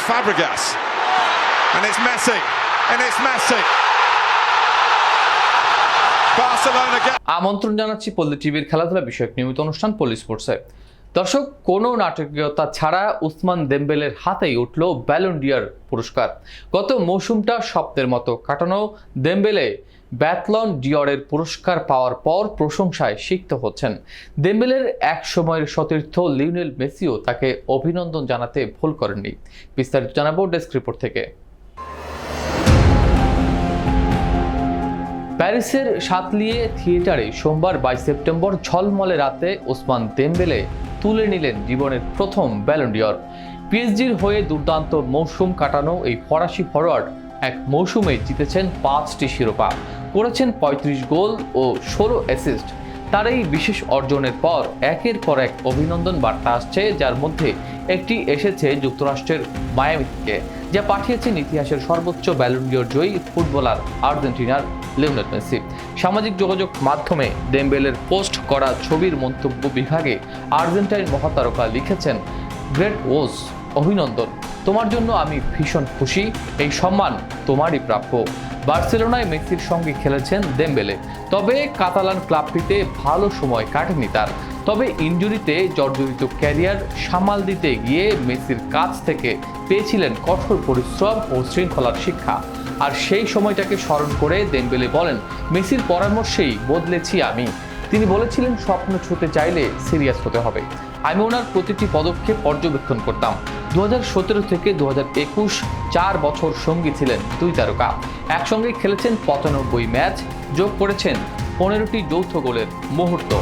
it's Fabregas. And it's Messi. And it's Messi. Barcelona আমন্ত্রণ জানাচ্ছি পল্লী টিভির খেলাধুলা বিষয়ক নিয়মিত অনুষ্ঠান পল্লী স্পোর্টসে দর্শক, কোনো নাটকীয়তা ছাড়া উসমান দেম্বেলের হাতেই উঠল ব্যালন ডিয়ার পুরস্কার। গত মৌসুমটা স্বপ্নের মতো কাটানো, দেম্বেলে ব্যাথলন ডিয়রের পুরস্কার পাওয়ার পর প্রশংসায় সিক্ত হচ্ছেন। দেম্বেলের এক সময়ের সতীর্থ লিওনেল মেসিও তাকে অভিনন্দন জানাতে ভুল করেননি। বিস্তারিত জানাব ডেস্ক রিপোর্ট থেকে। প্যারিসের সাতলিয়ে থিয়েটারে সোমবার বাইশ সেপ্টেম্বর ঝলমলে রাতে ওসমান দেম্বেলে তুলে নিলেন জীবনের প্রথম ব্যালন্ডিয়র পিএসজির হয়ে দুর্দান্ত মৌসুম কাটানো এই ফরাসি ফরোয়ার্ড এক মৌসুমে জিতেছেন পাঁচটি শিরোপা। করেছেন পঁয়ত্রিশ গোল ও ষোলো অ্যাসিস্ট তার এই বিশেষ অর্জনের পর একের পর এক অভিনন্দন বার্তা আসছে, যার মধ্যে একটি এসেছে যুক্তরাষ্ট্রের মায়ামি থেকে যা পাঠিয়েছেন ইতিহাসের সর্বোচ্চ ব্যালন্ডিয়র জয়ী ফুটবলার আর্জেন্টিনার লিওনেল মেসি। সামাজিক যোগাযোগ মাধ্যমে ডেমবেলের পোস্ট করা ছবির মন্তব্য বিভাগে আর্জেন্টাইন মহাতারকা লিখেছেন, গ্রেট ওজ, অভিনন্দন। তোমার জন্য আমি ভীষণ খুশি। এই সম্মান তোমারই প্রাপ্য। বার্সেলোনায় মেসির সঙ্গে খেলেছেন দেম্বেলে তবে কাতালান ক্লাবটিতে ভালো সময় কাটেনি তার। তবে ইনজুরিতে জর্জরিত ক্যারিয়ার সামাল দিতে গিয়ে মেসির কাছ থেকে পেয়েছিলেন কঠোর পরিশ্রম ও শৃঙ্খলার শিক্ষা। আর সেই সময়টাকে স্মরণ করে দেম্বেলে বলেন, মেসির পরামর্শেই বদলেছি আমি। তিনি বলেছিলেন, স্বপ্ন ছুতে চাইলে সিরিয়াস হতে হবে। আমি ওনার প্রতিটি পদক্ষেপ পর্যবেক্ষণ করতাম। দু হাজার সতেরো থেকে দু চার বছর সঙ্গী ছিলেন দুই তারকা। একসঙ্গে খেলেছেন পঁচানব্বই ম্যাচ, যোগ করেছেন পনেরোটি যৌথ গোলের মুহূর্ত।